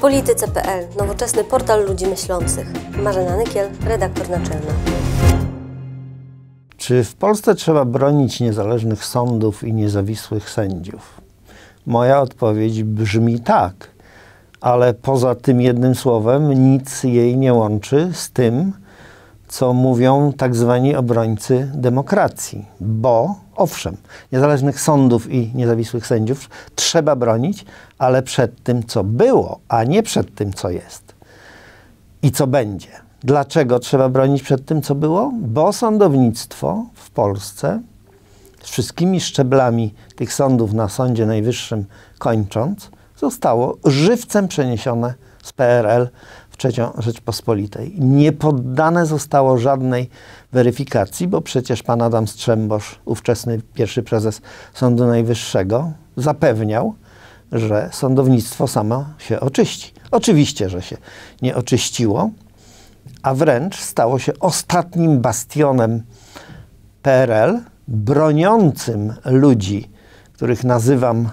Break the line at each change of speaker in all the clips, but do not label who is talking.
Polityce.pl, nowoczesny portal ludzi myślących. Marzena Nykiel, redaktor naczelna.
Czy w Polsce trzeba bronić niezależnych sądów i niezawisłych sędziów? Moja odpowiedź brzmi tak, ale poza tym jednym słowem nic jej nie łączy z tym, co mówią tak zwani obrońcy demokracji, bo owszem, niezależnych sądów i niezawisłych sędziów trzeba bronić, ale przed tym, co było, a nie przed tym, co jest i co będzie. Dlaczego trzeba bronić przed tym, co było? Bo sądownictwo w Polsce, z wszystkimi szczeblami tych sądów na Sądzie Najwyższym kończąc, zostało żywcem przeniesione z PRL w trzecią Rzeczpospolitej. Nie poddane zostało żadnej weryfikacji, bo przecież pan Adam Strzembosz, ówczesny pierwszy prezes Sądu Najwyższego, zapewniał, że sądownictwo samo się oczyści. Oczywiście, że się nie oczyściło, a wręcz stało się ostatnim bastionem PRL, broniącym ludzi, których nazywam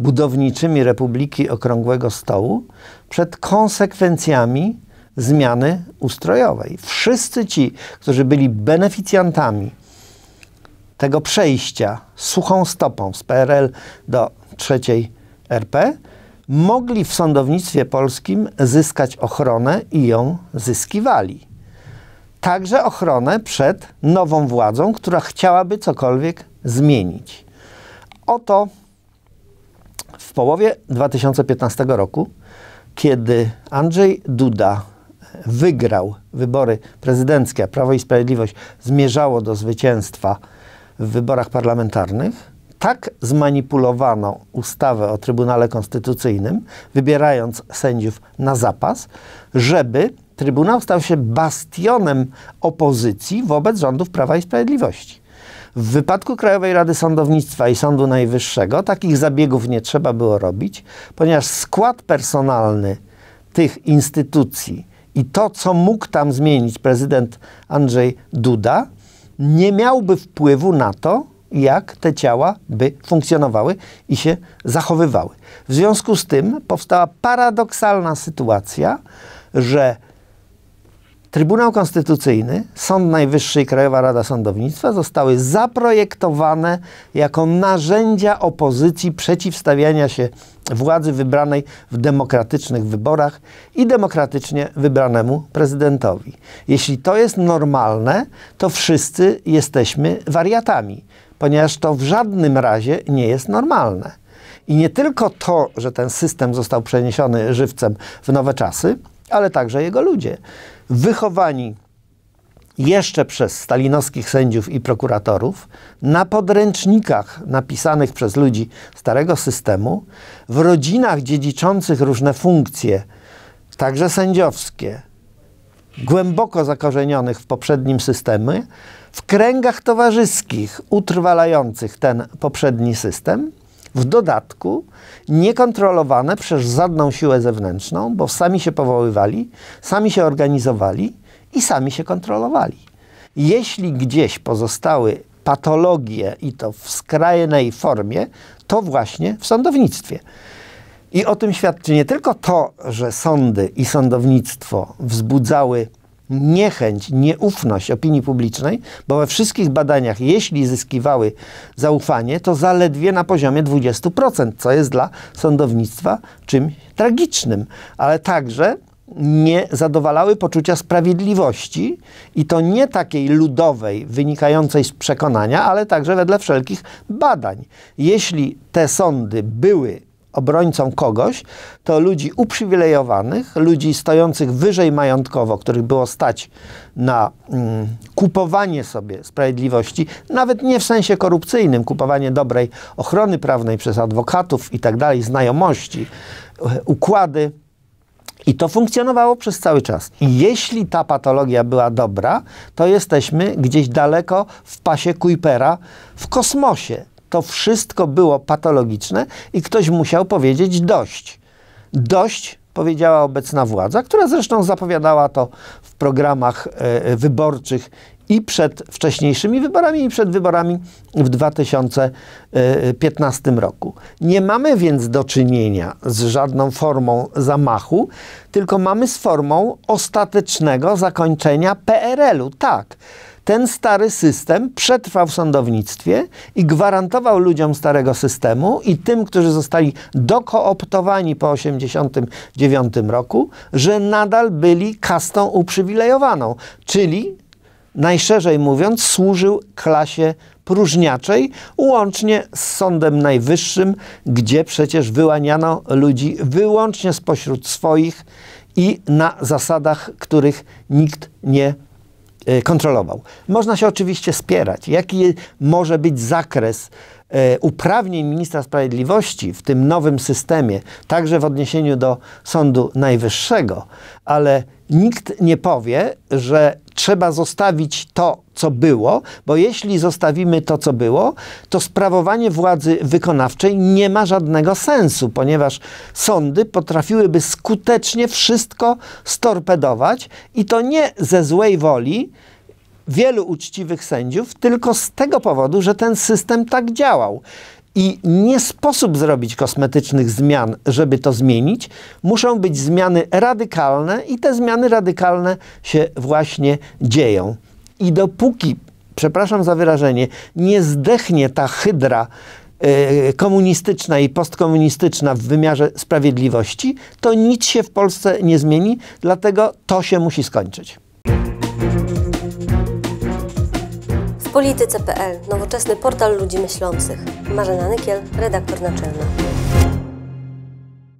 budowniczymi Republiki Okrągłego Stołu przed konsekwencjami zmiany ustrojowej. Wszyscy ci, którzy byli beneficjantami tego przejścia suchą stopą z PRL do trzeciej RP, mogli w sądownictwie polskim zyskać ochronę i ją zyskiwali. Także ochronę przed nową władzą, która chciałaby cokolwiek zmienić. Oto w połowie 2015 roku, kiedy Andrzej Duda wygrał wybory prezydenckie, a Prawo i Sprawiedliwość zmierzało do zwycięstwa w wyborach parlamentarnych, tak zmanipulowano ustawę o Trybunale Konstytucyjnym, wybierając sędziów na zapas, żeby Trybunał stał się bastionem opozycji wobec rządów Prawa i Sprawiedliwości. W wypadku Krajowej Rady Sądownictwa i Sądu Najwyższego takich zabiegów nie trzeba było robić, ponieważ skład personalny tych instytucji i to, co mógł tam zmienić prezydent Andrzej Duda, nie miałby wpływu na to, jak te ciała by funkcjonowały i się zachowywały. W związku z tym powstała paradoksalna sytuacja, że Trybunał Konstytucyjny, Sąd Najwyższy i Krajowa Rada Sądownictwa zostały zaprojektowane jako narzędzia opozycji przeciwstawiania się władzy wybranej w demokratycznych wyborach i demokratycznie wybranemu prezydentowi. Jeśli to jest normalne, to wszyscy jesteśmy wariatami, ponieważ to w żadnym razie nie jest normalne. I nie tylko to, że ten system został przeniesiony żywcem w nowe czasy, ale także jego ludzie wychowani jeszcze przez stalinowskich sędziów i prokuratorów, na podręcznikach napisanych przez ludzi starego systemu, w rodzinach dziedziczących różne funkcje, także sędziowskie, głęboko zakorzenionych w poprzednim systemie, w kręgach towarzyskich utrwalających ten poprzedni system, w dodatku niekontrolowane przez żadną siłę zewnętrzną, bo sami się powoływali, sami się organizowali i sami się kontrolowali. Jeśli gdzieś pozostały patologie i to w skrajnej formie, to właśnie w sądownictwie. I o tym świadczy nie tylko to, że sądy i sądownictwo wzbudzały niechęć, nieufność opinii publicznej, bo we wszystkich badaniach, jeśli zyskiwały zaufanie, to zaledwie na poziomie 20%, co jest dla sądownictwa czymś tragicznym, ale także nie zadowalały poczucia sprawiedliwości i to nie takiej ludowej, wynikającej z przekonania, ale także wedle wszelkich badań. Jeśli te sądy były obrońcą kogoś, to ludzi uprzywilejowanych, ludzi stojących wyżej majątkowo, których było stać na mm, kupowanie sobie sprawiedliwości, nawet nie w sensie korupcyjnym, kupowanie dobrej ochrony prawnej przez adwokatów i tak dalej, znajomości, układy. I to funkcjonowało przez cały czas. I jeśli ta patologia była dobra, to jesteśmy gdzieś daleko w pasie Kuipera w kosmosie to wszystko było patologiczne i ktoś musiał powiedzieć dość. Dość powiedziała obecna władza, która zresztą zapowiadała to w programach e, wyborczych i przed wcześniejszymi wyborami, i przed wyborami w 2015 roku. Nie mamy więc do czynienia z żadną formą zamachu, tylko mamy z formą ostatecznego zakończenia PRL-u. Tak ten stary system przetrwał w sądownictwie i gwarantował ludziom starego systemu i tym, którzy zostali dokooptowani po 1989 roku, że nadal byli kastą uprzywilejowaną, czyli najszerzej mówiąc, służył klasie próżniaczej, łącznie z Sądem Najwyższym, gdzie przecież wyłaniano ludzi wyłącznie spośród swoich i na zasadach, których nikt nie kontrolował. Można się oczywiście spierać, jaki może być zakres e, uprawnień ministra sprawiedliwości w tym nowym systemie, także w odniesieniu do Sądu Najwyższego, ale nikt nie powie, że trzeba zostawić to, co było, bo jeśli zostawimy to, co było, to sprawowanie władzy wykonawczej nie ma żadnego sensu, ponieważ sądy potrafiłyby skutecznie wszystko storpedować i to nie ze złej woli wielu uczciwych sędziów, tylko z tego powodu, że ten system tak działał. I nie sposób zrobić kosmetycznych zmian, żeby to zmienić. Muszą być zmiany radykalne, i te zmiany radykalne się właśnie dzieją. I dopóki, przepraszam za wyrażenie, nie zdechnie ta hydra e, komunistyczna i postkomunistyczna w wymiarze sprawiedliwości, to nic się w Polsce nie zmieni, dlatego to się musi skończyć.
polityce.pl, nowoczesny portal ludzi myślących. Marzena Nykiel, redaktor naczelna.